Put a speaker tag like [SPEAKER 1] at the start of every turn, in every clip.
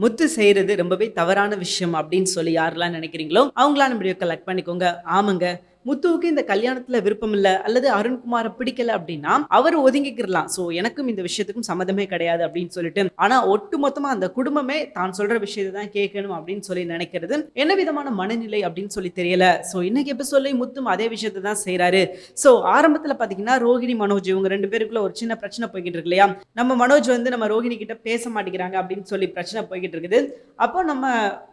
[SPEAKER 1] முத்து செய்யறது ரொம்பவே தவறான விஷயம் அப்படின்னு சொல்லி யாரெல்லாம் நினைக்கிறீங்களோ அவங்களாம் வீடியோ கலெக்ட் பண்ணிக்கோங்க. ஆமாங்க. முத்துவுக்கு இந்த கல்யாணத்துல விருப்பம் இல்ல அல்லது அருண்குமாரை பிடிக்கல அப்படின்னா அவர் ஒதுங்கிக்கிறலாம் சோ எனக்கும் இந்த விஷயத்துக்கும் சம்மதமே கிடையாது அப்படின்னு சொல்லிட்டு ஆனா ஒட்டு மொத்தமா அந்த குடும்பமே தான் சொல்ற விஷயத்தை தான் கேட்கணும் அப்படின்னு சொல்லி நினைக்கிறது என்ன விதமான மனநிலை அப்படின்னு சொல்லி தெரியல. சோ இன்னைக்கு எபிசோட்ல முத்தும் அதே விஷயத்தை தான் செய்யறாரு சோ ஆரம்பத்துல பாத்தீங்கன்னா ரோகிணி மனோஜ் இவங்க ரெண்டு பேருக்குள்ள ஒரு சின்ன பிரச்சனை போய்கிட்டு இருக்கு இல்லையா? நம்ம மனோஜ் வந்து நம்ம ரோஹிணி கிட்ட பேச மாட்டேங்கிறாங்க அப்படின்னு சொல்லி பிரச்சனை போய்கிட்டு இருக்குது. அப்போ நம்ம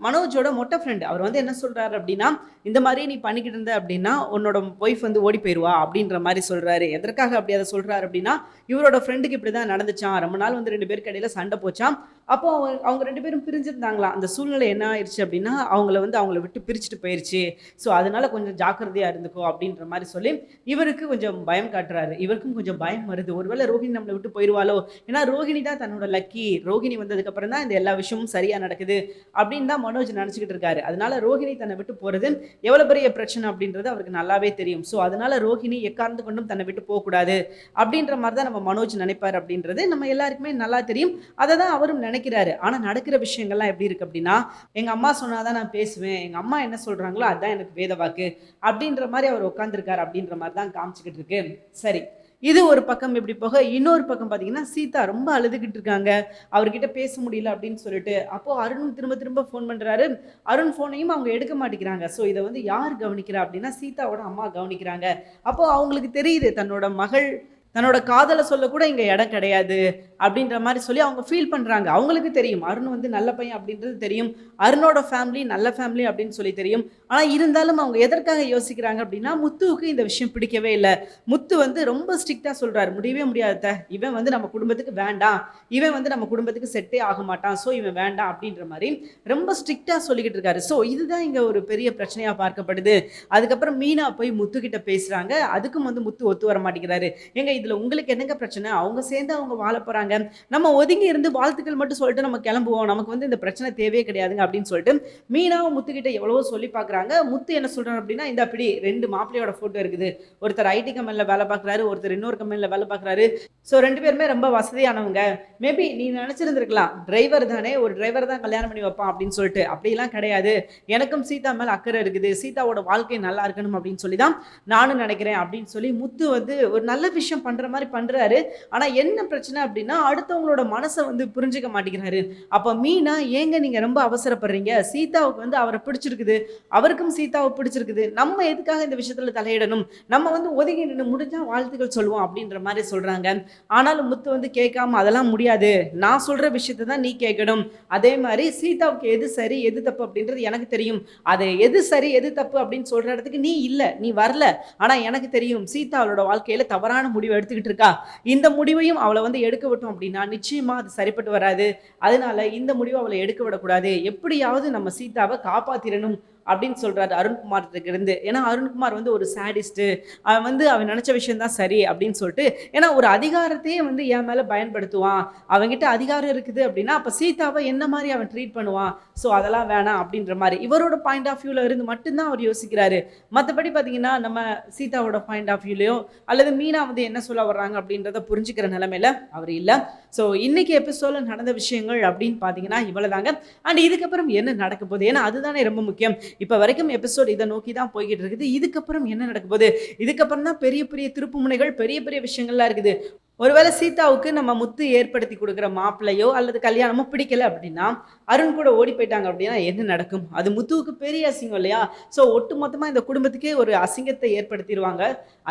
[SPEAKER 1] மனோஜோட மொட்டை ஃப்ரெண்ட் அவர் வந்து என்ன சொல்றாரு அப்படின்னா இந்த மாதிரி நீ பண்ணிக்கிட்டு இருந்த அப்படின்னா உன்னோட ஒய்ஃப் வந்து ஓடி போயிடுவா அப்படின்ற மாதிரி சொல்கிறாரு எதற்காக அப்படி அதை சொல்கிறாரு அப்படின்னா இவரோட ஃப்ரெண்டுக்கு இப்படி தான் நடந்துச்சான் ரொம்ப நாள் வந்து ரெண்டு பேருக்கு இடையில சண்டை போச்சான் அப்போ அவங்க அவங்க ரெண்டு பேரும் பிரிஞ்சிருந்தாங்களாம் அந்த சூழ்நிலை என்ன ஆயிடுச்சு அப்படின்னா அவங்கள வந்து அவங்கள விட்டு பிரிச்சுட்டு போயிடுச்சு ஸோ அதனால கொஞ்சம் ஜாக்கிரதையாக இருந்துக்கோ அப்படின்ற மாதிரி சொல்லி இவருக்கு கொஞ்சம் பயம் காட்டுறாரு. இவருக்கும் கொஞ்சம் பயம் வருது. ஒருவேளை ரோஹிணி நம்மளை விட்டு போயிடுவாளோ ஏன்னா ரோஹிணி தான் தன்னோட லக்கி ரோஹிணி வந்ததுக்கப்புறம் தான் இந்த எல்லா விஷயமும் சரியாக நடக்குது அப்படின்னு தான் மனோஜ் நினச்சிக்கிட்டு இருக்காரு. அதனால ரோஹிணி தன்னை விட்டு போகிறது எவ்வளவு பெரிய பிரச்சனை அப்படின்றது அவருக்கு நல்லாவே தெரியும். ஸோ அதனால ரோஹிணி எக்கார்ந்து கொண்டும் தன்னை விட்டு போகக்கூடாது அப்படின்ற மாதிரி தான் நம்ம மனோஜ் நினைப்பார் அப்படின்றது நம்ம எல்லாருக்குமே நல்லா தெரியும். அதை தான் அவரும் நினைக்கிறாரு. ஆனால் நடக்கிற விஷயங்கள்லாம் எப்படி இருக்கு அப்படின்னா எங்கள் அம்மா சொன்னாதான் நான் பேசுவேன் எங்கள் அம்மா என்ன சொல்கிறாங்களோ அதுதான் எனக்கு வேத வாக்கு அப்படின்ற மாதிரி அவர் உட்காந்துருக்காரு அப்படின்ற மாதிரி தான் காமிச்சிக்கிட்டு இருக்கு. சரி. இது ஒரு பக்கம் இப்படி போக இன்னொரு பக்கம் பார்த்தீங்கன்னா சீதா ரொம்ப அழுதுகிட்டு இருக்காங்க. அவர்கிட்ட பேச முடியல அப்படின்னு சொல்லிட்டு அப்போ அருண் திரும்ப திரும்ப ஃபோன் பண்ணுறாரு அருண் ஃபோனையும் அவங்க எடுக்க மாட்டேங்கிறாங்க. ஸோ இதை வந்து யார் கவனிக்கிறா அப்படின்னா சீதாவோட அம்மா கவனிக்கிறாங்க. அப்போது அவங்களுக்கு தெரியுது தன்னோட மகள் தன்னோட காதலை சொல்ல கூட இங்கே இடம் கிடையாது. அப்படின்ற மாதிரி சொல்லி அவங்க ஃபீல் பண்ணுறாங்க அவங்களுக்கு தெரியும். அருண் வந்து நல்ல பையன் அப்படின்றது தெரியும். அருணோட ஃபேமிலி நல்ல ஃபேமிலி அப்படின்னு சொல்லி தெரியும். ஆனால் இருந்தாலும் அவங்க எதற்காக யோசிக்கிறாங்க அப்படின்னா முத்துவுக்கு இந்த விஷயம் பிடிக்கவே இல்லை. முத்து வந்து ரொம்ப ஸ்ட்ரிக்டாக சொல்கிறாரு முடியவே முடியாத இவன் வந்து நம்ம குடும்பத்துக்கு வேண்டாம். இவன் வந்து நம்ம குடும்பத்துக்கு செட்டே ஆக மாட்டான். ஸோ இவன் வேண்டாம் அப்படின்ற மாதிரி ரொம்ப ஸ்ட்ரிக்டாக சொல்லிக்கிட்டு இருக்காரு. ஸோ இதுதான் இங்கே ஒரு பெரிய பிரச்சனையாக பார்க்கப்படுது. அதுக்கப்புறம் மீனா போய் முத்துக்கிட்ட பேசுகிறாங்க அதுக்கும் வந்து முத்து ஒத்து வர மாட்டேங்கிறாரு. எங்க இதில் உங்களுக்கு என்னங்க பிரச்சனை? அவங்க சேர்ந்து அவங்க வாழ போகிறாங்க நம்ம ஒதுங்கி இருந்து வாழ்த்துக்கள் மட்டும் சொல்லிட்டு நம்ம கிளம்புவோம். நமக்கு வந்து இந்த பிரச்சனை தேவையே கிடையாதுங்க அப்படின்னு சொல்லிட்டு மீனாவும் முத்துக்கிட்ட எவ்வளவோ சொல்லி பார்க்குறாங்க. முத்து என்ன சொல்கிறார் அப்படின்னா இந்த அப்படி ரெண்டு மாப்பிள்ளையோட ஃபோட்டோ இருக்குது. ஒருத்தர் ஐடி கம்பெனியில் வேலை பார்க்குறாரு ஒருத்தர் இன்னொரு கம்பெனியில் வேலை பார்க்குறாரு. ஸோ ரெண்டு பேருமே ரொம்ப வசதியானவங்க. மேபி நீ நினச்சிருந்துருக்கலாம். டிரைவர் தானே ஒரு டிரைவர் தான் கல்யாணம் பண்ணி வைப்பான் அப்படின்னு சொல்லிட்டு. அப்படிலாம் கிடையாது. எனக்கும் சீதா மேலே அக்கறை இருக்குது. சீதாவோட வாழ்க்கை நல்லா இருக்கணும் அப்படின்னு சொல்லி தான் நானும் நினைக்கிறேன் அப்படின்னு சொல்லி முத்து வந்து ஒரு நல்ல விஷயம் பண்ணுற மாதிரி பண்ணுறாரு ஆனால் என்ன பிரச்சனை அப்படின்னா அடுத்தவங்களோட மனசை வந்து புரிஞ்சுக்க மாட்டேங்கிறாரு. அப்போ மீனா ஏங்க நீங்கள் ரொம்ப அவசரப்படுறீங்க? சீதாவுக்கு வந்து அவரை பிடிச்சிருக்குது. அவருக்கும் சீதாவை பிடிச்சிருக்குது. நம்ம எதுக்காக இந்த விஷயத்தில் தலையிடணும்? நம்ம வந்து ஒதுங்கி நின்று முடிஞ்சால் வாழ்த்துக்கள் சொல்லுவோம். அப்படின்ற மாதிரி சொல்கிறாங்க ஆனாலும் முத்து வந்து கேட்காம அதெல்லாம் முடியாது. நான் சொல்கிற விஷயத்தை தான் நீ கேட்கணும். அதே மாதிரி சீதாவுக்கு எது சரி எது தப்பு அப்படின்றது எனக்கு தெரியும். அது எது சரி எது தப்பு அப்படின்னு சொல்கிற இடத்துக்கு நீ இல்லை. நீ வரல. ஆனால் எனக்கு தெரியும் சீதா அவளோட வாழ்க்கையில் தவறான முடிவை எடுத்துக்கிட்டு இருக்கா. இந்த முடிவையும் அவளை வந்து எடுக்க விட்டு போட்டோம் அப்படின்னா நிச்சயமா அது சரிப்பட்டு வராது. அதனால இந்த முடிவை அவளை எடுக்க விடக்கூடாது. எப்படியாவது நம்ம சீதாவை காப்பாத்திரணும் அப்படின்னு சொல்கிறாரு அருண்குமார் இருந்து ஏன்னா அருண்குமார் வந்து ஒரு சேடிஸ்ட்டு அவன் வந்து அவன் நினச்ச விஷயம் தான் சரி அப்படின்னு சொல்லிட்டு ஏன்னா ஒரு அதிகாரத்தையே வந்து என் மேலே பயன்படுத்துவான். அவங்ககிட்ட அதிகாரம் இருக்குது அப்படின்னா அப்போ சீதாவை என்ன மாதிரி அவன் ட்ரீட் பண்ணுவான்? ஸோ அதெல்லாம் வேணாம் அப்படின்ற மாதிரி. இவரோட பாயிண்ட் ஆஃப் வியூவில் இருந்து மட்டும்தான் அவர் யோசிக்கிறாரு. மற்றபடி பார்த்தீங்கன்னா நம்ம சீதாவோட பாயிண்ட் ஆஃப் வியூலையோ அல்லது மீனா வந்து என்ன சொல்ல வர்றாங்க அப்படின்றத புரிஞ்சுக்கிற நிலமையில அவர் இல்லை. ஸோ இன்னைக்கு எபிசோடில் நடந்த விஷயங்கள் அப்படின்னு பார்த்தீங்கன்னா இவ்வளோதாங்க அண்ட் இதுக்கப்புறம் என்ன நடக்க போகுது? ஏன்னா அதுதானே ரொம்ப முக்கியம். இப்போ வரைக்கும் எபிசோட் இதை நோக்கி தான் போய்கிட்டு இருக்குது. இதுக்கப்புறம் என்ன நடக்க போகுது? இதுக்கப்புறம் தான் பெரிய பெரிய திருப்புமுனைகள் பெரிய பெரிய விஷயங்கள்லாம் இருக்குது. ஒருவேளை சீதாவுக்கு நம்ம முத்து ஏற்படுத்தி கொடுக்குற மாப்பிள்ளையோ அல்லது கல்யாணமோ பிடிக்கல அப்படின்னா அருண் கூட ஓடி போயிட்டாங்க அப்படின்னா என்ன நடக்கும்? அது முத்துவுக்கு பெரிய அசிங்கம் இல்லையா? ஸோ ஒட்டு மொத்தமாக இந்த குடும்பத்துக்கே ஒரு அசிங்கத்தை ஏற்படுத்திடுவாங்க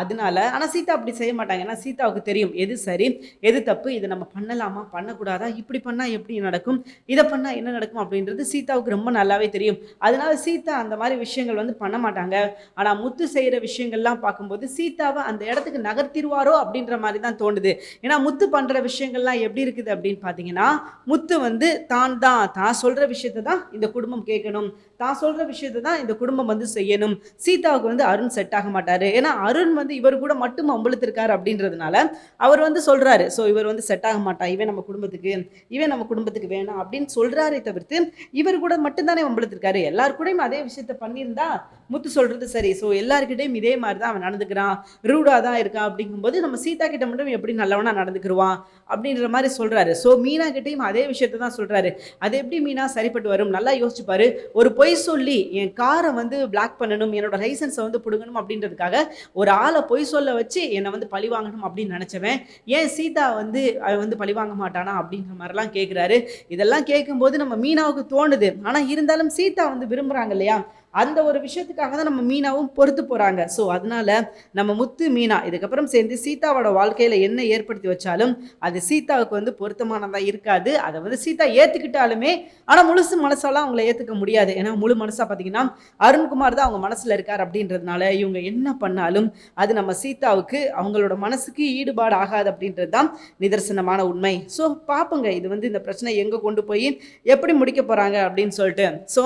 [SPEAKER 1] அதனால ஆனால் சீதா அப்படி செய்ய மாட்டாங்க. ஏன்னா சீதாவுக்கு தெரியும் எது சரி எது தப்பு இதை நம்ம பண்ணலாமா பண்ணக்கூடாதா இப்படி பண்ணால் எப்படி நடக்கும் இதை பண்ணால் என்ன நடக்கும் அப்படின்றது சீதாவுக்கு ரொம்ப நல்லாவே தெரியும். அதனால சீதா அந்த மாதிரி விஷயங்கள் வந்து பண்ண மாட்டாங்க. ஆனால் முத்து செய்கிற விஷயங்கள்லாம் பார்க்கும்போது சீதாவை அந்த இடத்துக்கு நகர்த்திடுவாரோ அப்படின்ற மாதிரி தான் தோணுது. ஏன்னா முத்து பண்ணுற விஷயங்கள்லாம் எப்படி இருக்குது அப்படின்னு பார்த்தீங்கன்னா முத்து வந்து தான் தான் தான் சொல்கிற விஷயத்தை தான் இந்த குடும்பம் கேட்கணும். தான் சொல்கிற விஷயத்தை தான் இந்த குடும்பம் வந்து செய்யணும். சீதாவுக்கு வந்து அருண் செட் ஆக மாட்டார். ஏன்னா அருண் வந்து இவர் கூட மட்டும் அம்பலத்திருக்கார் அப்படின்றதுனால அவர் வந்து சொல்கிறாரு ஸோ இவர் வந்து செட் ஆக மாட்டான். இவன் நம்ம குடும்பத்துக்கு இவன் நம்ம குடும்பத்துக்கு வேணாம் அப்படின்னு சொல்கிறாரே தவிர்த்து இவர் கூட மட்டும்தானே அம்பலத்திருக்காரு. எல்லாரு கூடயும் அதே விஷயத்த பண்ணியிருந்தா முத்து சொல்கிறது சரி. ஸோ எல்லாருக்கிட்டையும் இதே மாதிரி தான் அவன் நடந்துக்கிறான். ரூடாக தான் இருக்கான் அப்படிங்கும்போது நம்ம சீதா கிட்ட மட்டும் எப்படி நல்லவனாக நடந்துக்கிருவான் அப்படின்ற மாதிரி சொல்கிறாரு ஸோ மீனா கிட்டையும் அதே விஷயத்த தான் சொல்கிறாரு அது எப்படி மீனா? சரிப்பட்டு வரும். நல்லா யோசிச்சுப்பாரு ஒரு பொய் சொல்லி என் காரை வந்து பிளாக் பண்ணணும் என்னோட லைசன்ஸை வந்து பிடுங்கணும் அப்படின்றதுக்காக ஒரு ஆளை பொய் சொல்ல வச்சு என்னை வந்து பழி வாங்கணும் அப்படின்னு நினச்சவன் ஏன் சீதா வந்து அவன் வந்து பழி வாங்க மாட்டானா அப்படின்ற மாதிரிலாம் கேட்குறாரு இதெல்லாம் கேட்கும்போது நம்ம மீனாவுக்கு தோணுது. ஆனால் இருந்தாலும் சீதா வந்து விரும்புகிறாங்க இல்லையா? அந்த ஒரு விஷயத்துக்காக தான் நம்ம மீனாவும் பொறுத்து போகிறாங்க ஸோ அதனால நம்ம முத்து மீனா இதுக்கப்புறம் சேர்ந்து சீதாவோட வாழ்க்கையில் என்ன ஏற்படுத்தி வச்சாலும் அது சீதாவுக்கு வந்து பொருத்தமானதாக இருக்காது. அதை வந்து சீதா ஏற்றுக்கிட்டாலுமே ஆனால் முழுசு மனசாலாம் அவங்கள ஏற்றுக்க முடியாது. ஏன்னா முழு மனசாக பார்த்தீங்கன்னா அருண்குமார் தான் அவங்க மனசில் இருக்கார் அப்படின்றதுனால இவங்க என்ன பண்ணாலும் அது நம்ம சீதாவுக்கு அவங்களோட மனசுக்கு ஈடுபாடு ஆகாது அப்படின்றது தான் நிதர்சனமான உண்மை. ஸோ பார்ப்போங்க இது வந்து இந்த பிரச்சனை எங்கே கொண்டு போய் எப்படி முடிக்க போகிறாங்க அப்படின்னு சொல்லிட்டு. ஸோ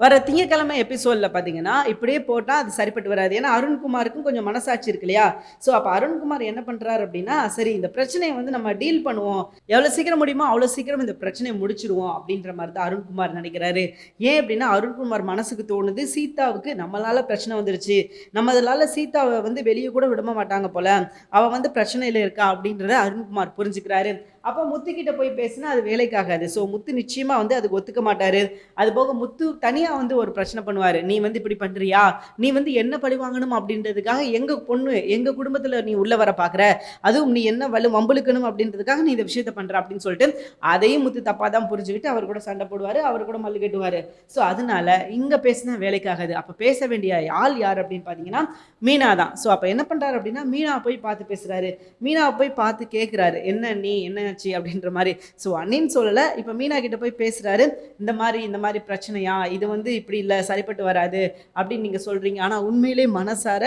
[SPEAKER 1] வர திங்கக்கிழமை எபிசோடில் பார்த்தீங்கன்னா இப்படியே போட்டால் அது சரிப்பட்டு வராது. ஏன்னா அருண்குமாருக்கும் கொஞ்சம் மனசாட்சி இருக்கு இல்லையா? ஸோ அப்போ அருண்குமார் என்ன பண்ணுறாரு அப்படின்னா சரி இந்த பிரச்சனையை வந்து நம்ம டீல் பண்ணுவோம். எவ்வளோ சீக்கிரம் முடியுமோ அவ்வளோ சீக்கிரம் இந்த பிரச்சனையை முடிச்சிடுவோம் அப்படின்ற மாதிரி தான் அருண்குமார் நினைக்கிறாரு. ஏன் அப்படின்னா அருண்குமார் மனசுக்கு தோணுது சீதாவுக்கு நம்மளால பிரச்சனை வந்துருச்சு. நம்ம அதனால சீதாவை வந்து வெளியே கூட விட மாட்டாங்க போல. அவள் வந்து பிரச்சனையில் இருக்கா அப்படின்றத அருண்குமார் புரிஞ்சுக்கிறாரு. அப்போ முத்துக்கிட்ட போய் பேசினா அது வேலைக்காகாது. ஸோ முத்து நிச்சயமாக வந்து அதுக்கு ஒத்துக்க மாட்டார். அது போக முத்து தனியாக வந்து ஒரு பிரச்சனை பண்ணுவார். நீ வந்து இப்படி பண்ணுறியா நீ வந்து என்ன பழி வாங்கணும்? அப்படின்றதுக்காக எங்கள் பொண்ணு எங்கள் குடும்பத்தில் நீ உள்ளே வர பார்க்குற அதுவும் நீ என்ன வலு வம்புழுக்கணும் அப்படின்றதுக்காக நீ இந்த விஷயத்தை பண்ணுற அப்படின்னு சொல்லிட்டு அதையும் முத்து தப்பாக தான் புரிஞ்சுக்கிட்டு அவர் கூட சண்டை போடுவார் அவர் கூட மல்லு கட்டுவார். ஸோ அதனால இங்கே பேசினா வேலைக்காகாது. அப்போ பேச வேண்டிய ஆள் யார் அப்படின்னு பார்த்தீங்கன்னா மீனா தான். ஸோ அப்போ என்ன பண்ணுறாரு அப்படின்னா மீனா போய் பார்த்து பேசுகிறாரு மீனா போய் பார்த்து கேட்குறாரு என்ன நீ என்ன ஆச்சு அப்படின்ற மாதிரி. ஸோ அண்ணின்னு சொல்லலை. இப்போ மீனா கிட்ட போய் பேசுகிறாரு இந்த மாதிரி இந்த மாதிரி பிரச்சனையா? இது வந்து இப்படி இல்லை சரிப்பட்டு வராது அப்படின்னு நீங்கள் சொல்கிறீங்க ஆனால் உண்மையிலே மனசார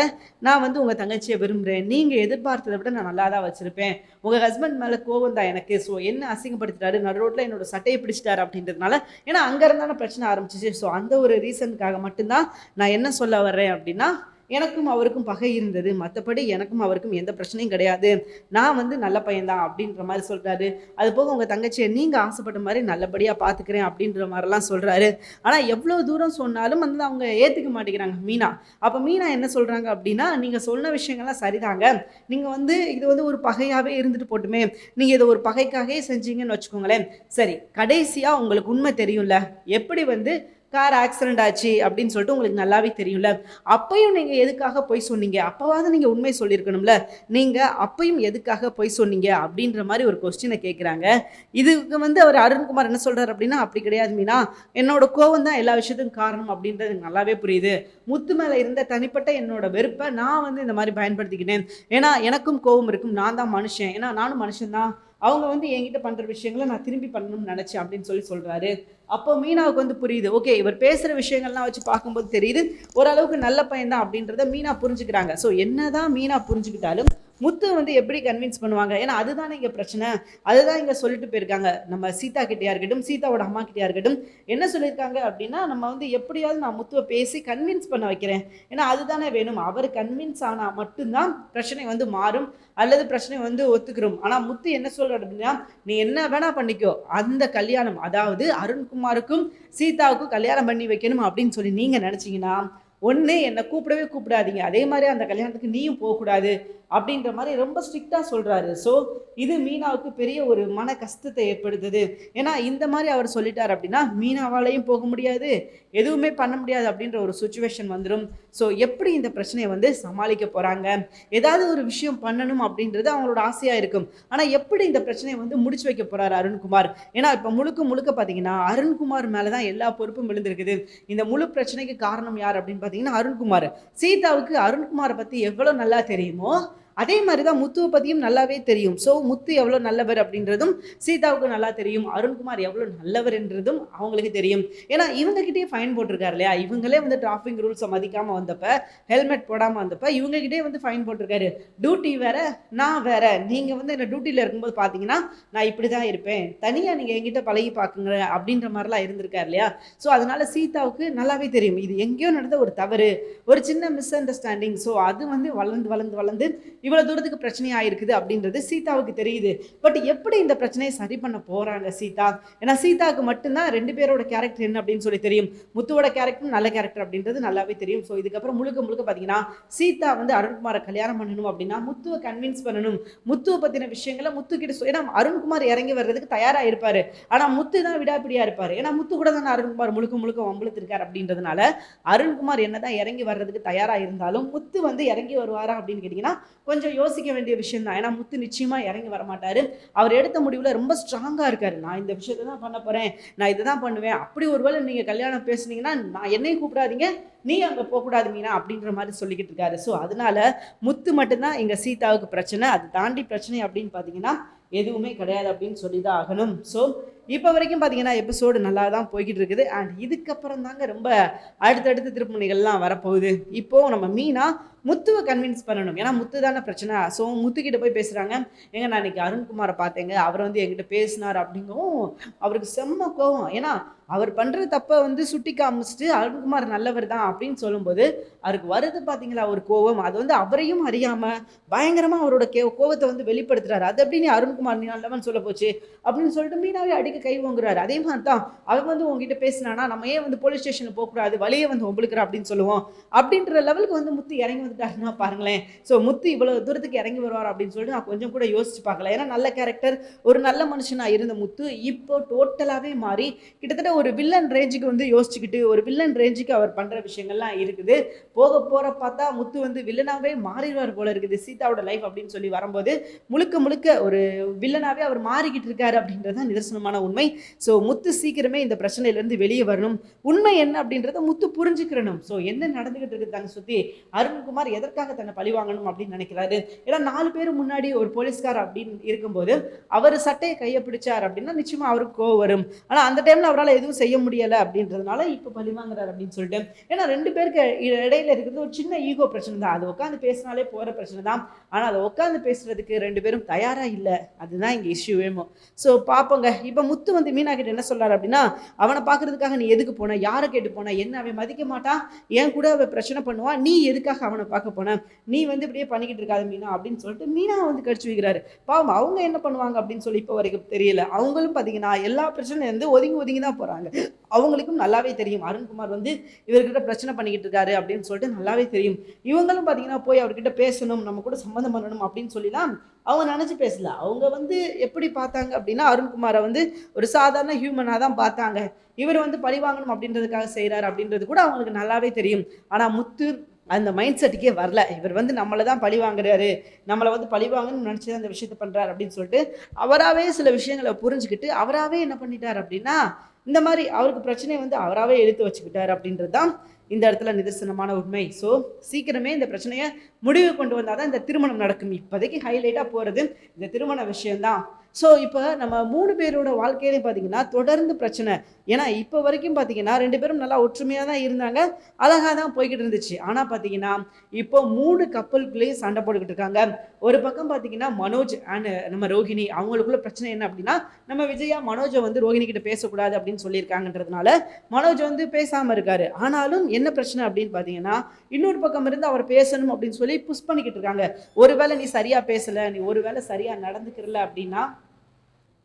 [SPEAKER 1] நான் வந்து உங்கள் தங்கச்சியை விரும்புகிறேன் நீங்கள் எதிர்பார்த்ததை விட நான் நல்லா தான் வச்சுருப்பேன். உங்கள் ஹஸ்பண்ட் மேலே கோவம் தான் எனக்கு. ஸோ என்ன அசிங்கப்படுத்துறாரு நடு ரோட்டில் என்னோட சட்டையை பிடிச்சிட்டாரு அப்படின்றதுனால. ஏன்னா அங்கேருந்தான பிரச்சனை ஆரம்பிச்சிச்சு. ஸோ அந்த ஒரு ரீசனுக்காக மட்டும்தான் நான் என்ன சொல்ல வர்றேன் அப்படின்னா எனக்கும் அவருக்கும் பகை இருந்தது. மற்றபடி எனக்கும் அவருக்கும் எந்த பிரச்சனையும் கிடையாது. நான் வந்து நல்ல பையன்தான் அப்படின்ற மாதிரி சொல்கிறாரு அது போக உங்கள் தங்கச்சியை நீங்கள் ஆசைப்பட்ட மாதிரி நல்லபடியாக பார்த்துக்கிறேன் அப்படின்ற மாதிரிலாம் சொல்கிறாரு ஆனால் எவ்வளோ தூரம் சொன்னாலும் வந்து அவங்க ஏற்றுக்க மாட்டேங்கிறாங்க மீனா. அப்போ மீனா என்ன சொல்கிறாங்க அப்படின்னா நீங்கள் சொன்ன விஷயங்கள்லாம் சரிதாங்க. நீங்கள் வந்து இது வந்து ஒரு பகையாகவே இருந்துட்டு போட்டுமே. நீங்கள் இதை ஒரு பகைக்காகவே செஞ்சீங்கன்னு வச்சுக்கோங்களேன். சரி கடைசியாக உங்களுக்கு உண்மை தெரியும்ல. எப்படி வந்து கார் ஆக்சிடென்ட் ஆச்சு அப்படின்னு சொல்லிட்டு உங்களுக்கு நல்லாவே தெரியும்ல. அப்பையும் நீங்கள் எதுக்காக போய் சொன்னீங்க? அப்போவாவது நீங்கள் உண்மை சொல்லியிருக்கணும்ல. நீங்கள் அப்பையும் எதுக்காக போய் சொன்னீங்க? அப்படின்ற மாதிரி ஒரு கொஸ்டினை கேட்குறாங்க இதுக்கு வந்து அவர் அருண்குமார் என்ன சொல்கிறார் அப்படின்னா அப்படி கிடையாது மீனா. என்னோட கோவம் தான் எல்லா விஷயத்துக்கும் காரணம் அப்படின்றது எனக்கு நல்லாவே புரியுது. முத்து மேலே இருந்த தனிப்பட்ட என்னோட வெறுப்பை நான் வந்து இந்த மாதிரி பயன்படுத்திக்கிட்டேன். ஏன்னா எனக்கும் கோவம் இருக்கும். நான் தான் மனுஷன். ஏன்னா நானும் மனுஷன்தான். அவங்க வந்து என்கிட்ட பண்ணுற விஷயங்களை நான் திரும்பி பண்ணணும்னு நினச்சேன் அப்படின்னு சொல்லி சொல்கிறாரு அப்போ மீனாவுக்கு வந்து புரியுது. ஓகே இவர் பேசுகிற விஷயங்கள்லாம் வச்சு பார்க்கும்போது தெரியுது. ஓரளவுக்கு நல்ல பையன் தான் அப்படின்றத மீனா புரிஞ்சுக்கிறாங்க. ஸோ என்னதான் மீனா புரிஞ்சுக்கிட்டாலும் முத்து வந்து எப்படி கன்வின்ஸ் பண்ணுவாங்க? ஏன்னா அதுதானே இங்கே பிரச்சனை. அதுதான் இங்கே சொல்லிட்டு போயிருக்காங்க. நம்ம சீதா கிட்டேயா இருக்கட்டும் சீதாவோட அம்மா கிட்டேயா இருக்கட்டும் என்ன சொல்லியிருக்காங்க அப்படின்னா நம்ம வந்து எப்படியாவது நான் முத்துவை பேசி கன்வின்ஸ் பண்ண வைக்கிறேன். ஏன்னா அதுதானே வேணும். அவர் கன்வின்ஸ் ஆனால் மட்டும்தான் பிரச்சனை வந்து மாறும் அல்லது பிரச்சனை வந்து ஒத்துக்கிறோம் ஆனால் முத்து என்ன சொல்கிறார் அப்படின்னா நீ என்ன வேணா பண்ணிக்கோ. அந்த கல்யாணம் அதாவது அருண்குமாருக்கும் சீதாவுக்கும் கல்யாணம் பண்ணி வைக்கணும் அப்படின்னு சொல்லி நீங்கள் நினச்சிங்கன்னா ஒன்று என்னை கூப்பிடவே கூப்பிடாதீங்க. அதே மாதிரி அந்த கல்யாணத்துக்கு நீயும் போகக்கூடாது. அப்படின்ற மாதிரி ரொம்ப ஸ்ட்ரிக்டாக சொல்கிறாரு ஸோ இது மீனாவுக்கு பெரிய ஒரு மன கஷ்டத்தை ஏற்படுத்துது. ஏன்னா இந்த மாதிரி அவர் சொல்லிட்டார் அப்படின்னா மீனாவாலையும் போக முடியாது எதுவுமே பண்ண முடியாது அப்படின்ற ஒரு சுச்சுவேஷன் வந்துடும் ஸோ எப்படி இந்த பிரச்சனையை வந்து சமாளிக்க போகிறாங்க ஏதாவது ஒரு விஷயம் பண்ணணும் அப்படின்றது அவங்களோட ஆசையாக இருக்கும். ஆனால் எப்படி இந்த பிரச்சனையை வந்து முடிச்சு வைக்க போகிறாரு அருண்குமார்? ஏன்னா இப்போ முழுக்க முழுக்க பார்த்தீங்கன்னா அருண்குமார் மேலே தான் எல்லா பொறுப்பும் விழுந்திருக்குது. இந்த முழு பிரச்சனைக்கு காரணம் யார் அப்படின்னு பார்த்தீங்கன்னா அருண்குமார். சீதாவுக்கு அருண்குமாரை பற்றி எவ்வளோ நல்லா தெரியுமோ அதே மாதிரி தான் முத்துவை பற்றியும் நல்லாவே தெரியும். ஸோ முத்து எவ்வளோ நல்லவர்? அப்படின்றதும் சீதாவுக்கு நல்லா தெரியும் அருண்குமார் எவ்வளோ நல்லவர் என்றதும் அவங்களுக்கு தெரியும். ஏன்னா இவங்ககிட்டயே ஃபைன் போட்டிருக்காரு இல்லையா? இவங்களே வந்து டிராஃபிக் ரூல்ஸை மதிக்காமல் வந்தப்ப ஹெல்மெட் போடாமல் வந்தப்ப இவங்ககிட்டே வந்து ஃபைன் போட்டிருக்காரு. டியூட்டி வேற நான் வேற. நீங்கள் வந்து என்ன டியூட்டியில் இருக்கும்போது பார்த்தீங்கன்னா நான் இப்படி தான் இருப்பேன். தனியாக நீங்கள் எங்கிட்ட பழகி பார்க்குங்க அப்படின்ற மாதிரிலாம் இருந்திருக்காரு இல்லையா? ஸோ அதனால சீதாவுக்கு நல்லாவே தெரியும். இது எங்கேயோ நடந்த ஒரு தவறு. ஒரு சின்ன மிஸ் அண்டர்ஸ்டாண்டிங் ஸோ அது வந்து வளர்ந்து வளர்ந்து வளர்ந்து இவ்வளோ தூரத்துக்கு பிரச்சனையாக இருக்குது அப்படின்றது சீதாவுக்கு தெரியுது. பட் எப்படி இந்த பிரச்சனையை சரி பண்ண போகிறாங்க சீதா? ஏன்னா சீதாவுக்கு மட்டும்தான் ரெண்டு பேரோட கேரக்டர் என்ன அப்படின்னு சொல்லி தெரியும். முத்துவோட கேரக்டர் நல்ல கேரக்டர் அப்படின்றது நல்லாவே தெரியும். ஸோ இதுக்கப்புறம் முழுக்க முழுக்க பார்த்தீங்கன்னா சீதா வந்து அருண்குமாரை கல்யாணம் பண்ணணும் அப்படின்னா முத்துவை கன்வின்ஸ் பண்ணணும். முத்துவை பற்றின விஷயங்களை முத்து கிட்ட ஏன்னா அருண்குமார் இறங்கி வர்றதுக்கு தயாராக இருப்பார். ஆனால் முத்து தான் விடாப்பிடியாக இருப்பார். ஏன்னா முத்து கூட தானே அருண்குமார் முழுக்க முழுக்க வம்பளத்திருக்கார் அப்படின்றதுனால அருண்குமார் என்னதான் இறங்கி வர்றதுக்கு தயாராக இருந்தாலும் முத்து வந்து இறங்கி வருவாரா அப்படின்னு கேட்டிங்கன்னா கொஞ்சம் யோசிக்க வேண்டிய விஷயம் தான். ஏன்னா முத்து நிச்சயமாக இறங்கி வர மாட்டார் அவர் எடுத்த முடிவில் ரொம்ப ஸ்ட்ராங்காக இருக்காரு. நான் இந்த விஷயத்தை தான் பண்ண போகிறேன் நான் இதை தான் பண்ணுவேன். அப்படி ஒருவேளை நீங்கள் கல்யாணம் பேசுனீங்கன்னா நான் என்னையும் கூப்பிடாதீங்க. நீ அங்கே போகக்கூடாது மீனா அப்படின்ற மாதிரி சொல்லிக்கிட்டு இருக்காரு. ஸோ அதனால முத்து மட்டும்தான் எங்கள் சீதாவுக்கு பிரச்சனை. அது தாண்டி பிரச்சனை அப்படின்னு பார்த்தீங்கன்னா எதுவுமே கிடையாது அப்படின்னு சொல்லி தான் ஆகணும். ஸோ இப்போ வரைக்கும் பார்த்தீங்கன்னா எபிசோடு நல்லா தான் போய்கிட்டு இருக்குது. அண்ட் இதுக்கப்புறம் தாங்க ரொம்ப அடுத்தடுத்த திருப்பணிகள்லாம் வரப்போகுது. இப்போது நம்ம மீனா முத்துவை கன்வின்ஸ் பண்ணணும். ஏன்னா முத்து தானே பிரச்சனை. ஸோ முத்துக்கிட்ட போய் பேசுகிறாங்க ஏங்க நான் இன்றைக்கி அருண்குமாரை பார்த்தேங்க. அவர் வந்து என்கிட்ட பேசினார் அப்படிங்கவும் அவருக்கு செம்ம கோவம். ஏன்னா அவர் பண்ணுற தப்பை வந்து சுட்டி காமிச்சிட்டு அருண்குமார் நல்லவர் தான் அப்படின்னு சொல்லும்போது அவருக்கு வருது பார்த்தீங்களா ஒரு கோவம். அது வந்து அவரையும் அறியாமல் பயங்கரமாக அவரோட கே கோவத்தை வந்து வெளிப்படுத்துறாரு. அது அப்படி நீ அருண்குமார் நீ நல்லவன் சொல்ல போச்சு அப்படின்னு சொல்லிட்டு மீனாவே அடிக்க கை வாங்குறாரு அதே மாதிரி தான் அவன் வந்து உங்ககிட்ட பேசினானா நம்ம ஏன் வந்து போலீஸ் ஸ்டேஷனில் போகக்கூடாது வழியை வந்து ஒம்பளுக்குற அப்படின்னு சொல்லுவோம். அப்படின்ற லெவலுக்கு வந்து முத்து இறங்கி வந்து வந்துட்டாருன்னா பாருங்களேன். ஸோ முத்து இவ்வளோ தூரத்துக்கு இறங்கி வருவார் அப்படின்னு சொல்லிட்டு நான் கொஞ்சம் கூட யோசிச்சு பார்க்கல. ஏன்னா நல்ல கேரக்டர் ஒரு நல்ல மனுஷனா இருந்த முத்து இப்போ டோட்டலாகவே மாறி கிட்டத்தட்ட ஒரு வில்லன் ரேஞ்சுக்கு வந்து யோசிச்சுக்கிட்டு ஒரு வில்லன் ரேஞ்சுக்கு அவர் பண்ணுற விஷயங்கள்லாம் இருக்குது. போக போகிற பார்த்தா முத்து வந்து வில்லனாகவே மாறிடுவார் போல இருக்குது சீதாவோட லைஃப் அப்படின்னு சொல்லி வரும்போது முழுக்க முழுக்க ஒரு வில்லனாகவே அவர் மாறிக்கிட்டு இருக்காரு அப்படின்றது தான் நிதர்சனமான உண்மை. ஸோ முத்து சீக்கிரமே இந்த பிரச்சனையிலேருந்து வெளியே வரணும். உண்மை என்ன அப்படின்றத முத்து புரிஞ்சுக்கிறணும். ஸோ என்ன நடந்துகிட்டு இருக்குது தங்க சுற்றி அருண்குமார் எதற்காக தன்னை பழி வாங்கணும் அப்படின்னு நினைக்கிறாரு? ஏன்னா நாலு பேர் முன்னாடி ஒரு போலீஸ்கார் அப்படின்னு இருக்கும்போது அவர் சட்டையை கையை பிடிச்சார் அப்படின்னா நிச்சயமா அவருக்கு கோவம் வரும். ஆனால் அந்த டைம்ல அவரால் எதுவும் செய்ய முடியலை அப்படின்றதுனால இப்போ பழி வாங்குறாரு அப்படின்னு சொல்லிட்டு. ஏன்னா ரெண்டு பேருக்கு இடையில இருக்கிறது ஒரு சின்ன ஈகோ பிரச்சனை தான். அது உட்காந்து பேசினாலே போற பிரச்சனை தான். ஆனால் அதை உட்காந்து பேசுறதுக்கு ரெண்டு பேரும் தயாரா இல்லை. அதுதான் இங்கே இஷ்யூ வேணும். ஸோ பார்ப்போங்க இப்போ முத்து வந்து மீனா கிட்ட என்ன சொல்றாரு அப்படின்னா அவனை பார்க்கறதுக்காக நீ எதுக்கு போன? யாரை கேட்டு போன? என்ன? அவன் மதிக்க மாட்டான். என் கூட அவன் பிரச்சனை பண்ணுவான். நீ எதுக்காக அவனை பார்க்க போனேன் நீ வந்து இப்படியே பண்ணிக்கிட்டு இருக்காது மீனா அப்படின்னு சொல்லிட்டு மீனா வந்து கடிச்சு வைக்கிறாரு. பாவம் அவங்க என்ன பண்ணுவாங்க அப்படின்னு சொல்லி இப்போ வரைக்கும் தெரியல. அவங்களும் பார்த்தீங்கன்னா எல்லா பிரச்சனையும் வந்து ஒதுங்கி ஒதுங்கி தான் போகிறாங்க அவங்களுக்கும் நல்லாவே தெரியும். அருண்குமார் வந்து இவர்கிட்ட பிரச்சனை பண்ணிக்கிட்டு இருக்காரு அப்படின்னு சொல்லிட்டு நல்லாவே தெரியும். இவங்களும் பார்த்தீங்கன்னா போய் அவர்கிட்ட பேசணும் நம்ம கூட சம்மந்தம் பண்ணணும் அப்படின்னு சொல்லிலாம் அவங்க நினச்சி பேசல. அவங்க வந்து எப்படி பார்த்தாங்க அப்படின்னா அருண்குமாரை வந்து ஒரு சாதாரண ஹியூமனாக தான் பார்த்தாங்க. இவர் வந்து பழி வாங்கணும் அப்படின்றதுக்காக செய்கிறாரு அப்படின்றது கூட அவங்களுக்கு நல்லாவே தெரியும். ஆனால் முத்து அந்த மைண்ட் செட்டுக்கே வரல. இவர் வந்து நம்மளை தான் பழி வாங்குறாரு. நம்மளை வந்து பழி வாங்கணும்னு நினச்சி தான் இந்த விஷயத்தை பண்ணுறாரு அப்படின்னு சொல்லிட்டு அவராகவே சில விஷயங்களை புரிஞ்சுக்கிட்டு அவராகவே என்ன பண்ணிட்டார் அப்படின்னா இந்த மாதிரி அவருக்கு பிரச்சனையை வந்து அவராகவே எடுத்து வச்சுக்கிட்டார் அப்படின்றது தான் இந்த இடத்துல நிதர்சனமான உண்மை. ஸோ சீக்கிரமே இந்த பிரச்சனையை முடிவு கொண்டு வந்தால் தான் இந்த திருமணம் நடக்கும். இப்போதைக்கு ஹைலைட்டாக போகிறது இந்த திருமண விஷயம்தான். ஸோ இப்போ நம்ம மூணு பேரோட வாழ்க்கையிலே பார்த்தீங்கன்னா தொடர்ந்து பிரச்சனை. ஏன்னா இப்போ வரைக்கும் பார்த்தீங்கன்னா ரெண்டு பேரும் நல்லா ஒற்றுமையாக தான் இருந்தாங்க. அழகாக தான் போய்கிட்டு இருந்துச்சு. ஆனால் பார்த்தீங்கன்னா இப்போ மூணு கப்பலுக்குள்ளேயும் சண்டை போட்டுக்கிட்டு இருக்காங்க. ஒரு பக்கம் பார்த்தீங்கன்னா மனோஜ் அண்ட் நம்ம ரோஹிணி. அவங்களுக்குள்ள பிரச்சனை என்ன அப்படின்னா நம்ம விஜயா மனோஜை வந்து ரோஹிணி கிட்ட பேசக்கூடாது அப்படின்னு சொல்லியிருக்காங்கன்றதுனால மனோஜ் வந்து பேசாமல் இருக்காரு. ஆனாலும் என்ன பிரச்சனை அப்படின்னு பார்த்தீங்கன்னா இன்னொரு பக்கம் இருந்து அவர் பேசணும் அப்படின்னு சொல்லி புஷ் பண்ணிக்கிட்டு இருக்காங்க. ஒருவேளை நீ சரியா பேசல நீ ஒருவேளை சரியா நடந்துக்கிறல அப்படின்னா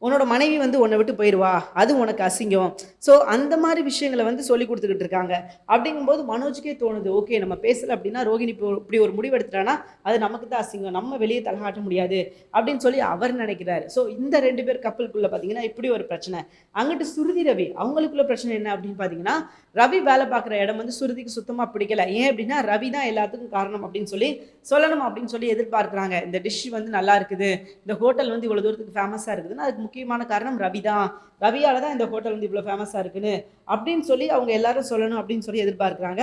[SPEAKER 1] உன்னோட மனைவி வந்து உன்னை விட்டு போயிடுவா அது உனக்கு அசிங்கம். ஸோ அந்த மாதிரி விஷயங்களை வந்து சொல்லி கொடுத்துக்கிட்டு இருக்காங்க. அப்படிங்கும்போது மனோஜுக்கே தோணுது ஓகே நம்ம பேசலை அப்படின்னா ரோகிணி இப்போ இப்படி ஒரு முடிவு எடுத்துட்டானா அது நமக்கு தான் அசிங்கம் நம்ம வெளியே தலகாட்ட முடியாது அப்படின்னு சொல்லி அவர் நினைக்கிறாரு. ஸோ இந்த ரெண்டு பேர் கப்பலுக்குள்ளே பார்த்தீங்கன்னா இப்படி ஒரு பிரச்சனை. அங்கிட்டு சுருதி ரவி அவங்களுக்குள்ள பிரச்சனை என்ன அப்படின்னு பார்த்தீங்கன்னா ரவி வேலை பார்க்குற இடம் வந்து சுருதிக்கு சுத்தமாக பிடிக்கல. ஏன் அப்படின்னா ரவி தான் எல்லாத்துக்கும் காரணம் அப்படின்னு சொல்லி சொல்லணும் அப்படின்னு சொல்லி எதிர்பார்க்குறாங்க. இந்த டிஷ் வந்து நல்லா இருக்குது இந்த ஹோட்டல் வந்து இவ்வளோ தூரத்துக்கு ஃபேமஸாக இருக்குதுன்னா அதுக்கு முக்கியமான காரணம் ரவி தான். ரவியால தான் இந்த ஹோட்டல் வந்து இவ்வளோ ஃபேமஸாக இருக்குன்னு அப்படின்னு சொல்லி அவங்க எல்லாரும் சொல்லணும் அப்படின்னு சொல்லி எதிர்பார்க்குறாங்க.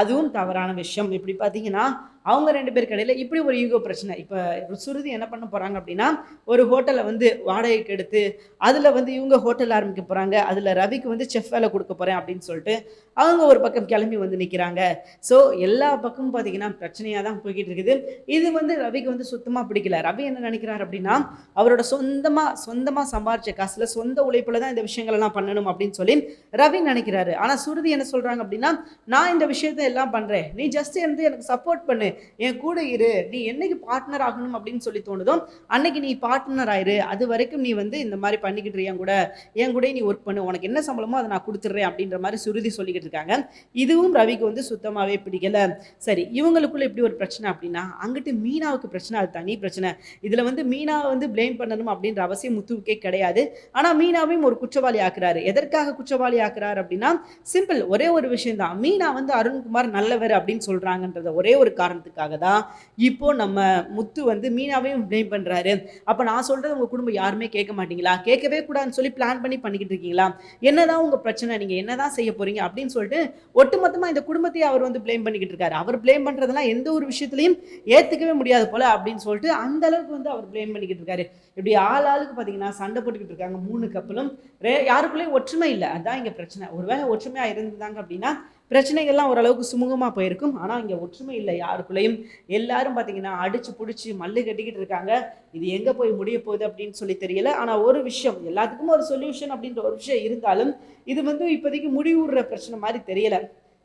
[SPEAKER 1] அதுவும் தவறான விஷயம். இப்படி பார்த்தீங்கன்னா அவங்க ரெண்டு பேருக்கு இடையில இப்படி ஒரு ஈகோ பிரச்சனை. இப்போ சுருதி என்ன பண்ண போகிறாங்க அப்படின்னா ஒரு ஹோட்டலை வந்து வாடகைக்கு எடுத்து அதில் வந்து இவங்க ஹோட்டல் ஆரம்பிக்க போகிறாங்க அதில் ரவிக்கு வந்து செஃப் வேலை கொடுக்க போகிறேன் அப்படின்னு சொல்லிட்டு அவங்க ஒரு பக்கம் கிளம்பி வந்து நிற்கிறாங்க ஸோ எல்லா பக்கமும் பார்த்தீங்கன்னா பிரச்சனையாக தான் போய்கிட்டு இருக்குது. இது வந்து ரவிக்கு வந்து சுத்தமாக பிடிக்கல. ரவி என்ன நினைக்கிறார் அப்படின்னா அவரோட சொந்தமாக சொந்தமாக சம்பாரிச்ச காசில் சொந்த உழைப்பில் தான் இந்த விஷயங்களெல்லாம் பண்ணணும் அப்படின்னு சொல்லி ரவி நினைக்கிறாரு. ஆனால் சுருதி என்ன சொல்கிறாங்க அப்படின்னா நான் இந்த விஷயத்தை எல்லாம் பண்ணுறேன் நீ ஜஸ்ட் வந்து எனக்கு சப்போர்ட் பண்ணு. என் கூட இரு நீ என்னைக்கு பார்ட்னர் ஆகணும் அப்படின்னு சொல்லி தோணுதோ அன்னைக்கு நீ பார்ட்னர் ஆயிரு. அது வரைக்கும் நீ வந்து இந்த மாதிரி பண்ணிக்கிட்டு என் கூட? என் கூட நீ ஒர்க் பண்ணு. உனக்கு என்ன சம்பளமோ அதை நான் கொடுத்துட்றேன் அப்படின்ற மாதிரி சுருதி சொல்லிக்கிட்டு இருக்காங்க. இதுவும் ரவிக்கு வந்து சுத்தமாகவே பிடிக்கல. சரி இவங்களுக்குள்ள இப்படி ஒரு பிரச்சனை அப்படின்னா அங்கிட்டு மீனாவுக்கு பிரச்சனை அது தனி பிரச்சனை. இதில் வந்து மீனாவை வந்து ப்ளேம் பண்ணணும் அப்படின்ற அவசியம் முத்துவுக்கே கிடையாது. ஆனால் மீனாவையும் ஒரு குற்றவாளி ஆக்குறாரு. எதற்காக குற்றவாளி ஆக்குறாரு அப்படின்னா சிம்பிள் ஒரே ஒரு விஷயம் தான் மீனா வந்து அருண்குமார் நல்லவர் அப்படின்னு சொல்கிறாங்கன்றத ஒரே ஒரு காரணம். காரணத்துக்காக தான் இப்போ நம்ம முத்து வந்து மீனாவையும் ப்ளேம் பண்ணுறாரு அப்போ நான் சொல்கிறது உங்கள் குடும்பம் யாருமே கேட்க மாட்டீங்களா? கேட்கவே கூடாதுன்னு சொல்லி பிளான் பண்ணி பண்ணிக்கிட்டு இருக்கீங்களா? என்னதான் உங்கள் பிரச்சனை நீங்கள் என்னதான் செய்ய போறீங்க அப்படின்னு சொல்லிட்டு ஒட்டுமொத்தமாக இந்த குடும்பத்தையே அவர் வந்து பிளேம் பண்ணிக்கிட்டு இருக்காரு. அவர் பிளேம் பண்ணுறதெல்லாம் எந்த ஒரு விஷயத்துலையும் ஏற்றுக்கவே முடியாது போல அப்படின்னு சொல்லிட்டு அந்த அளவுக்கு வந்து அவர் பிளேம் பண்ணிக்கிட்டு இருக்காரு. இப்படி ஆள் ஆளுக்கு பார்த்தீங்கன்னா சண்டை போட்டுக்கிட்டு இருக்காங்க. மூணு கப்பலும் யாருக்குள்ளேயும் ஒற்றுமை இல்லை. அதான் இங்கே பிரச்சனை. ஒருவேளை ஒற்றுமையாக இருந்திருந்தாங்க அப்படின்னா பிரச்சனைகள்லாம் ஓரளவுக்கு சுமூகமாக போயிருக்கும். ஆனால் இங்கே ஒற்றுமை இல்லை யாருக்குள்ளேயும். எல்லாரும் பார்த்தீங்கன்னா அடிச்சு பிடிச்சி மல்லு கட்டிக்கிட்டு இருக்காங்க. இது எங்கே போய் முடிய போகுது அப்படின்னு சொல்லி தெரியல. ஆனால் ஒரு விஷயம் எல்லாத்துக்கும் ஒரு சொல்யூஷன் அப்படின்ற ஒரு விஷயம் இருந்தாலும் இது வந்து இப்போதைக்கு முடிவுற பிரச்சனை மாதிரி தெரியல.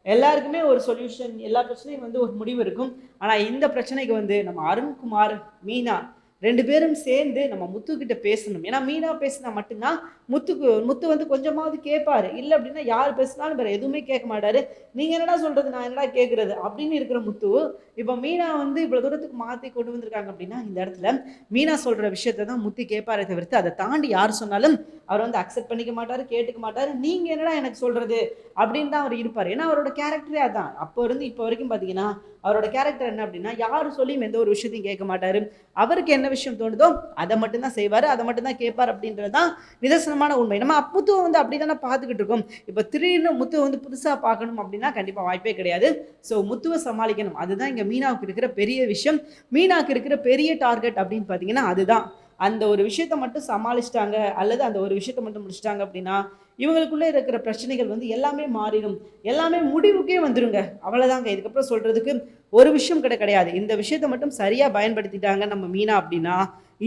[SPEAKER 1] எல்லாருக்குமே ஒரு சொல்யூஷன் எல்லா பிரச்சனையும் வந்து ஒரு முடிவு இருக்கும். ஆனால் இந்த பிரச்சனைக்கு வந்து நம்ம அருண்குமார் மீனா ரெண்டு பேரும் சேர்ந்து நம்ம முத்துக்கிட்ட பேசணும். ஏன்னா மீனா பேசினா மட்டும்தான் முத்துக்கு முத்து வந்து கொஞ்சமாவது கேட்பாரு இல்லை அப்படின்னா யார் பேசினாலும் வேற எதுவுமே கேட்க மாட்டாரு. நீங்க என்னடா சொல்றது? நான் என்னடா கேட்கறது அப்படின்னு இருக்கிற முத்து இப்போ மீனா வந்து இவ்வளோ தூரத்துக்கு மாத்தி கொண்டு வந்திருக்காங்க அப்படின்னா இந்த இடத்துல மீனா சொல்ற விஷயத்தை தான் முத்து கேட்பாரே தவிர்த்து அதை தாண்டி யார் சொன்னாலும் அவர் வந்து அக்செப்ட் பண்ணிக்க மாட்டாரு கேட்டுக்க மாட்டாரு. நீங்க என்னடா எனக்கு சொல்றது? அப்படின்னு தான் அவர் இருப்பார். ஏன்னா அவரோட கேரக்டரே அதான். அப்போ இருந்து இப்போ வரைக்கும் பார்த்தீங்கன்னா அவரோட கேரக்டர் என்ன அப்படின்னா யாரும் சொல்லியும் எந்த ஒரு விஷயத்தையும் கேட்க மாட்டாரு. அவருக்கு என்ன விஷயம் தோணுதோ அதை மட்டும்தான் செய்வார். அதை மட்டும்தான் கேட்பார் அப்படின்றது தான் நிதர்சனம் நிதர்சனமான உண்மை. நம்ம முத்துவை வந்து அப்படி தானே பார்த்துக்கிட்டு இருக்கோம். இப்போ திடீர்னு முத்துவை வந்து புதுசாக பார்க்கணும் அப்படின்னா கண்டிப்பாக வாய்ப்பே கிடையாது. ஸோ முத்துவை சமாளிக்கணும். அதுதான் இங்கே மீனாவுக்கு இருக்கிற பெரிய விஷயம். மீனாவுக்கு இருக்கிற பெரிய டார்கெட் அப்படின்னு பார்த்தீங்கன்னா அதுதான். அந்த ஒரு விஷயத்த மட்டும் சமாளிச்சிட்டாங்க அல்லது அந்த ஒரு விஷயத்த மட்டும் முடிச்சிட்டாங்க அப்படின்னா இவங்களுக்குள்ளே இருக்கிற பிரச்சனைகள் வந்து எல்லாமே மாறிடும். எல்லாமே முடிவுக்கே வந்துருங்க. அவ்வளோதாங்க இதுக்கப்புறம் சொல்கிறதுக்கு ஒரு விஷயம் கிட கிடையாது. இந்த விஷயத்த மட்டும் சரியாக பயன்படுத்திட்டாங்க நம்ம மீனா அப்படின்னா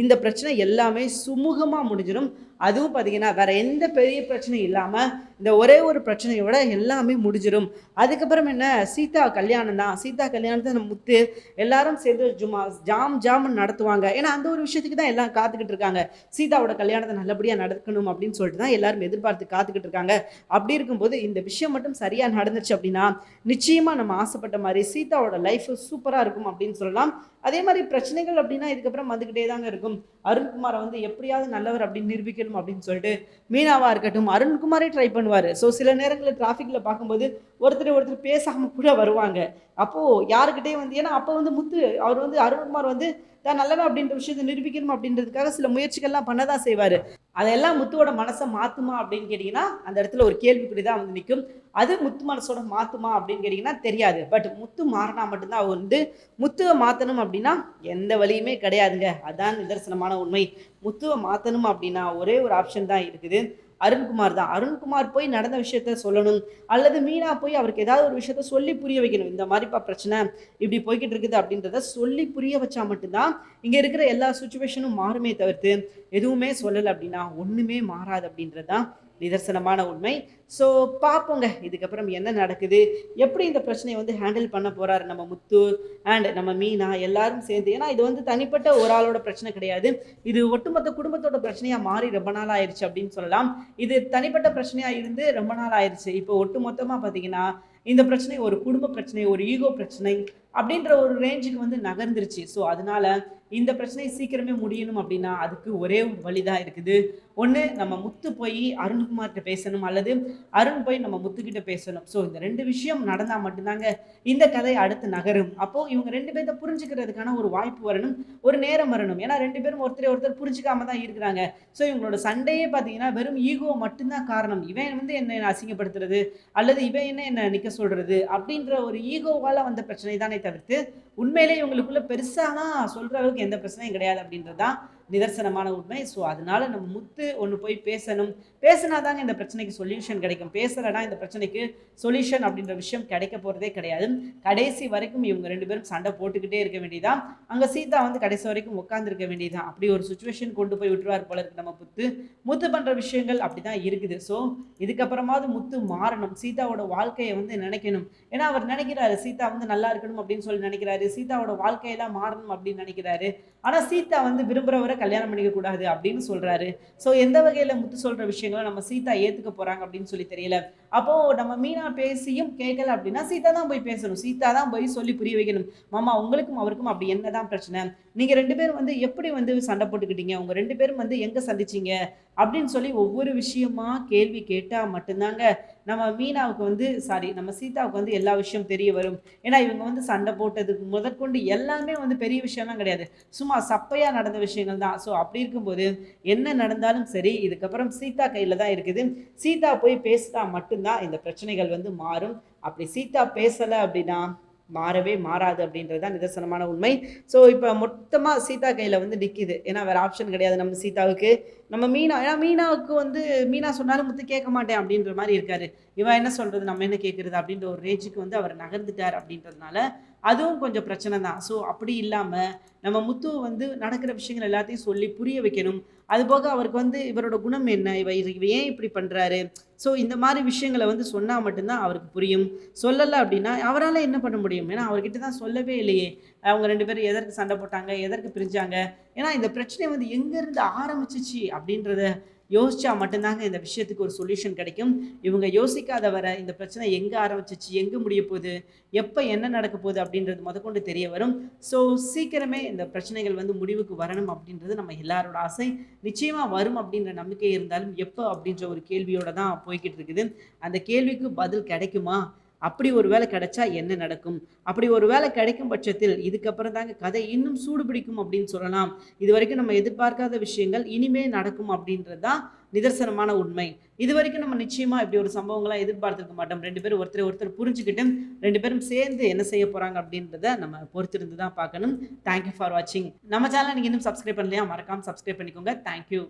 [SPEAKER 1] இந்த பிரச்சனை எல்லாமே சுமூகமாக முடிஞ்சிடும். அதுவும் பார்த்தீங்கன்னா வேற எந்த பெரிய பிரச்சனையும் இல்லாமல் இந்த ஒரே ஒரு பிரச்சனையோட எல்லாமே முடிஞ்சிடும் அதுக்கப்புறம் என்ன? சீதா கல்யாணம் தான். சீதா கல்யாணத்தை நம்ம முத்து எல்லாரும் சேர்ந்து ஜுமா ஜாம் ஜாம்னு நடத்துவாங்க. ஏன்னா அந்த ஒரு விஷயத்துக்கு தான் எல்லாம் காத்துக்கிட்டு இருக்காங்க. சீதாவோட கல்யாணத்தை நல்லபடியாக நடக்கணும் அப்படின்னு சொல்லிட்டு தான் எல்லாரும் எதிர்பார்த்து காத்துக்கிட்டு இருக்காங்க. அப்படி இருக்கும்போது இந்த விஷயம் மட்டும் சரியாக நடந்துச்சு அப்படின்னா நிச்சயமாக நம்ம ஆசைப்பட்ட மாதிரி சீதாவோட லைஃப் சூப்பராக இருக்கும் அப்படின்னு சொல்லலாம். அதே மாதிரி பிரச்சனைகள் அப்படின்னா இதுக்கப்புறம் வந்துக்கிட்டே தாங்க இருக்கும். அருண்குமாரை வந்து எப்படியாவது நல்லவர் அப்படின்னு நிரூபிக்கணும் அப்படின்னு சொல்லிட்டு மீனாவாக இருக்கட்டும் அருண்குமாரே ட்ரை பண்ணுவார் ஸோ சில நேரங்களில் டிராஃபிக்கில் பார்க்கும்போது ஒருத்தர் ஒருத்தர் பேசாமல் கூட வருவாங்க. அப்போது யாருக்கிட்டே வந்து ஏன்னா அப்போ வந்து முத்து அவர் வந்து அருண்குமார் வந்து தான் நல்லவன் அப்படின்ற விஷயத்தை நிரூபிக்கணும் அப்படின்றதுக்காக சில முயற்சிகள்லாம் பண்ண தான் செய்வார். அதெல்லாம் முத்துவோட மனசை மாற்றுமா அப்படின்னு கேட்டிங்கன்னா அந்த இடத்துல ஒரு கேள்விக்குறி தான் வந்து நிற்கும் அது முத்து மனசோட மாற்றுமா அப்படின்னு கேட்டிங்கன்னா தெரியாது. பட் முத்து மாறினா மட்டும்தான் அவர் வந்து முத்துவை மாற்றணும் அப்படின்னா எந்த வழியுமே கிடையாதுங்க. அதான் நிதர்சனமான உண்மை. முத்துவை மாற்றணும் அப்படின்னா ஒரே ஒரு ஆப்ஷன் தான் இருக்குது. அருண்குமார் தான். அருண்குமார் போய் நடந்த விஷயத்த சொல்லணும். அல்லது மீனா போய் அவருக்கு ஏதாவது ஒரு விஷயத்த சொல்லி புரிய வைக்கணும். இந்த மாதிரிப்பா பிரச்சனை இப்படி போய்கிட்டு இருக்குது அப்படின்றத சொல்லி புரிய வச்சா மட்டும்தான் இங்கே இருக்கிற எல்லா சுச்சுவேஷனும் மாறுமே தவிர்த்து எதுவுமே சொல்லலை அப்படின்னா ஒன்றுமே மாறாது அப்படின்றது தான் நிதர்சனமான உண்மை. ஸோ பார்ப்போங்க. இதுக்கப்புறம் என்ன நடக்குது? எப்படி இந்த பிரச்சனையை வந்து ஹேண்டில் பண்ண போகிறாரு நம்ம முத்து அண்ட் நம்ம மீனா எல்லாரும் சேர்ந்து? ஏன்னா இது வந்து தனிப்பட்ட ஒரு ஆளோட பிரச்சனை கிடையாது. இது ஒட்டுமொத்த குடும்பத்தோட பிரச்சனையாக மாறி ரொம்ப நாள் ஆயிடுச்சு அப்படின்னு சொல்லலாம். இது தனிப்பட்ட பிரச்சனையாக இருந்து ரொம்ப நாள் ஆயிடுச்சு இப்போ ஒட்டுமொத்தமாக பார்த்தீங்கன்னா இந்த பிரச்சனை ஒரு குடும்ப பிரச்சனை ஒரு ஈகோ பிரச்சனை அப்படின்ற ஒரு ரேஞ்சுக்கு வந்து நகர்ந்துருச்சு. ஸோ அதனால இந்த பிரச்சனை சீக்கிரமே முடியணும் அப்படின்னா அதுக்கு ஒரே ஒரு வழிதான் இருக்குது. ஒன்று நம்ம முத்து போய் அருண்குமார்கிட்ட பேசணும் அல்லது அருண் போய் நம்ம முத்துக்கிட்ட பேசணும். ஸோ இந்த ரெண்டு விஷயம் நடந்தால் மட்டும்தாங்க இந்த கதை அடுத்து நகரும். அப்போது இவங்க ரெண்டு பேர்த்த புரிஞ்சுக்கிறதுக்கான ஒரு வாய்ப்பு வரணும் ஒரு நேரம் வரணும். ஏன்னா ரெண்டு பேரும் ஒருத்தரை ஒருத்தர் புரிஞ்சுக்காம தான் இருக்கிறாங்க. ஸோ இவங்களோட சண்டையே பார்த்தீங்கன்னா வெறும் ஈகோ மட்டும்தான் காரணம். இவன் வந்து என்ன அசிங்கப்படுத்துறது அல்லது இவன் என்ன என்ன நிற்க சொல்கிறது அப்படின்ற ஒரு ஈகோவால் வந்த பிரச்சனை தானே தவிர்த்து உண்மையிலே இவங்களுக்குள்ள பெருசாலாம் சொல்ற அளவுக்கு எந்த பிரச்சனையும் கிடையாது அப்படின்றதுதான் நிதர்சனமான உண்மை. ஸோ அதனால நம்ம முத்து ஒன்று போய் பேசணும். பேசினா தாங்க இந்த பிரச்சனைக்கு சொல்யூஷன் கிடைக்கும். பேசலைன்னா இந்த பிரச்சனைக்கு சொல்யூஷன் அப்படின்ற விஷயம் கிடைக்க போகிறதே கிடையாது. கடைசி வரைக்கும் இவங்க ரெண்டு பேரும் சண்டை போட்டுக்கிட்டே இருக்க வேண்டியதான் அங்கே சீதா வந்து கடைசி வரைக்கும் உட்காந்துருக்க வேண்டியதான் அப்படி ஒரு சுச்சுவேஷன் கொண்டு போய் விட்டுருவார் போல இருக்கு நம்ம முத்து. முத்து பண்ணுற விஷயங்கள் அப்படி தான் இருக்குது. ஸோ இதுக்கப்புறமாவது முத்து மாறணும். சீதாவோட வாழ்க்கையை வந்து நினைக்கணும். ஏன்னா அவர் நினைக்கிறாரு சீதா வந்து நல்லா இருக்கணும் அப்படின்னு சொல்லி நினைக்கிறாரு. சீதாவோட வாழ்க்கையெல்லாம் மாறணும் அப்படின்னு நினைக்கிறாரு. ஆனால் சீதா வந்து விரும்புகிறவரை கல்யாணம் பண்ணிக்க கூடாது அப்படின்னு சொல்கிறாரு ஸோ எந்த வகையில் முத்து சொல்கிற விஷயங்களை நம்ம சீதா ஏற்றுக்க போகிறாங்க அப்படின்னு சொல்லி தெரியல. அப்போது நம்ம மீனா பேசியும் கேட்கல அப்படின்னா சீதா தான் போய் பேசணும். சீதா தான் போய் சொல்லி புரிய வைக்கணும். மாமா உங்களுக்கும் அவருக்கும் அப்படி என்ன தான் பிரச்சனை? நீங்கள் ரெண்டு பேரும் வந்து எப்படி வந்து சண்டை போட்டுக்கிட்டீங்க? உங்கள் ரெண்டு பேரும் வந்து எங்கே சந்திச்சீங்க? அப்படின்னு சொல்லி ஒவ்வொரு விஷயமா கேள்வி கேட்டால் மட்டும்தாங்க நம்ம மீனாவுக்கு வந்து சாரி நம்ம சீதாவுக்கு வந்து எல்லா விஷயம் தெரிய வரும். ஏன்னா இவங்க வந்து சண்டை போட்டதுக்கு முதற்கொண்டு எல்லாமே வந்து பெரிய விஷயம்லாம் கிடையாது. சும்மா சப்பையாக நடந்த விஷயங்கள் தான். ஸோ அப்படி இருக்கும்போது என்ன நடந்தாலும் சரி இதுக்கப்புறம் சீதா கையில் தான் இருக்குது. சீதா போய் பேசினா மட்டும்தான் இந்த பிரச்சனைகள் வந்து மாறும். அப்படி சீதா பேசலை அப்படின்னா மாறவே மாறாது அப்படின்றது தான் நிதர்சனமான உண்மை. ஸோ இப்போ மொத்தமாக சீதா கையில் வந்து நிற்கிது ஏன்னா வேறு ஆப்ஷன் கிடையாது. நம்ம சீதாவுக்கு நம்ம மீனா ஏன்னா மீனாவுக்கு வந்து மீனா சொன்னாலும் முத்து கேட்க மாட்டேன் அப்படின்ற மாதிரி இருக்காரு. இவன் என்ன சொல்கிறது நம்ம என்ன கேட்குறது? அப்படின்ற ஒரு ரேஞ்சுக்கு வந்து அவர் நகர்ந்துட்டார் அப்படின்றதுனால அதுவும் கொஞ்சம் பிரச்சனை தான். ஸோ அப்படி இல்லாமல் நம்ம முத்து வந்து நடக்கிற விஷயங்கள் எல்லாத்தையும் சொல்லி புரிய வைக்கணும். அதுபோக அவருக்கு வந்து இவரோட குணம் என்ன? இவ இவ ஏன் இப்படி பண்ணுறாரு ஸோ இந்த மாதிரி விஷயங்களை வந்து சொன்னால் மட்டும்தான் அவருக்கு புரியும். சொல்லலை அப்படின்னா அவரால் என்ன பண்ண முடியும்? ஏன்னா அவர்கிட்ட தான் சொல்லவே இல்லையே. அவங்க ரெண்டு பேரும் எதற்கு சண்டை போட்டாங்க எதற்கு பிரிஞ்சாங்க? ஏன்னா இந்த பிரச்சனை வந்து எங்கேருந்து ஆரம்பிச்சிச்சு அப்படின்றத யோசிச்சா மட்டும்தாங்க இந்த விஷயத்துக்கு ஒரு சொல்யூஷன் கிடைக்கும். இவங்க யோசிக்காத வர இந்த பிரச்சனை எங்கே ஆரம்பிச்சிச்சு எங்கே முடிய போகுது எப்போ என்ன நடக்க போகுது அப்படின்றது முதற்கொண்டு தெரிய வரும். ஸோ சீக்கிரமே இந்த பிரச்சனைகள் வந்து முடிவுக்கு வரணும் அப்படின்றது நம்ம எல்லாரோட ஆசை. நிச்சயமாக வரும் அப்படின்ற நம்பிக்கை இருந்தாலும் எப்போ அப்படின்ற ஒரு கேள்வியோட தான் போய்கிட்டு இருக்குது. அந்த கேள்விக்கு பதில் கிடைக்குமா? அப்படி ஒரு வேலை கிடைச்சா என்ன நடக்கும்? அப்படி ஒரு வேலை கிடைக்கும் பட்சத்தில் இதுக்கப்புறம் தாங்க கதை இன்னும் சூடு பிடிக்கும் அப்படின்னு சொல்லலாம். இது வரைக்கும் நம்ம எதிர்பார்க்காத விஷயங்கள் இனிமே நடக்கும் அப்படின்றது தான் நிதர்சனமான உண்மை. இது வரைக்கும் நம்ம நிச்சயமா இப்படி ஒரு சம்பவங்களாம் எதிர்பார்த்துருக்க மாட்டோம். ரெண்டு பேரும் ஒருத்தர் ஒருத்தர் புரிஞ்சுக்கிட்டு ரெண்டு பேரும் சேர்ந்து என்ன செய்ய போறாங்க அப்படின்றத நம்ம பொறுத்திருந்து தான் பார்க்கணும் தேங்க்யூ ஃபார் வாட்சிங் நம்ம சேனல் நீங்க இன்னும் சப்ஸ்கிரைப் பண்ணலையா? மறக்காம சப்ஸ்கிரைப் பண்ணிக்கோங்க. தேங்க்யூ